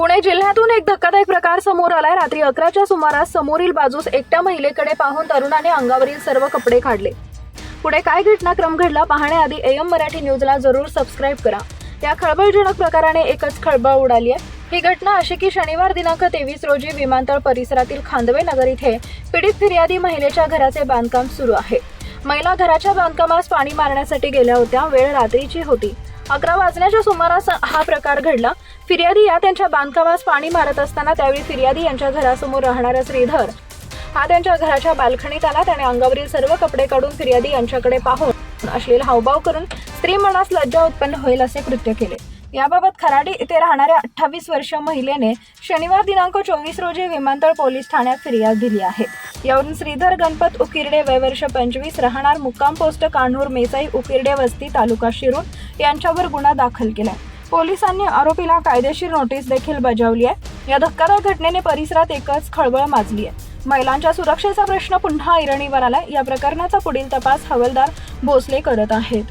पुणे जिल्ह्यातून एक धक्कादायक प्रकार समोर आलाय. रात्री अकराच्या सुमारास समोरील बाजूस एकट्या महिलेकडे पाहून तरुणाने अंगावरील सर्व कपडे काढले. पुढे काय घटनाक्रम घडला पाहण्याआधी एम मराठी न्यूजला जरूर सबस्क्राईब करा. या खळबळजनक प्रकाराने एकच खळबळ उडाली आहे ही घटना अशी की शनिवार दिनांक तेवीस रोजी विमानतळ परिसरातील खांदवे नगर इथे पीडित फिर्यादी महिलेच्या घराचे बांधकाम सुरू आहे. महिला घराच्या बांधकामास पाणी मारण्यासाठी गेल्या होत्या. वेळ रात्रीची होती. अकरा वाजण्याच्या सुमारास हा प्रकार घडला. फिर्यादी या त्यांच्या बांधकामास पाणी मारत असताना त्यावेळी फिर्यादी यांच्या घरासमोर राहणारा श्रीधर. हा त्यांच्या घराच्या बाल्कनीत आला त्याने अंगावरील सर्व कपडे काढून फिर्यादी यांच्याकडे पाहून अश्लील हावभाव करून स्त्री मनास लज्जा उत्पन्न होईल असे कृत्य केले. याबाबत खराडी येथे राहणाऱ्या अठ्ठावीस वर्षीय महिलेने शनिवार दिनांक चोवीस रोजी विमानतळ पोलीस ठाण्यात फिर्याद दिली आहे. यावरून श्रीधर गणपत उकिरडे वयवर्ष पंचवीस राहणार मुक्काम पोस्ट कान्हूर मेसाई उकिरडे वस्ती तालुका शिरूर यांच्यावर गुन्हा दाखल केलाय. पोलिसांनी आरोपीला कायदेशीर नोटीस देखील बजावली आहे. या धक्कादायक घटनेने परिसरात एकच खळबळ माजली आहे. महिलांच्या सुरक्षेचा प्रश्न पुन्हा ऐरणीवर आलाय. या प्रकरणाचा पुढील तपास हवालदार भोसले करत आहेत.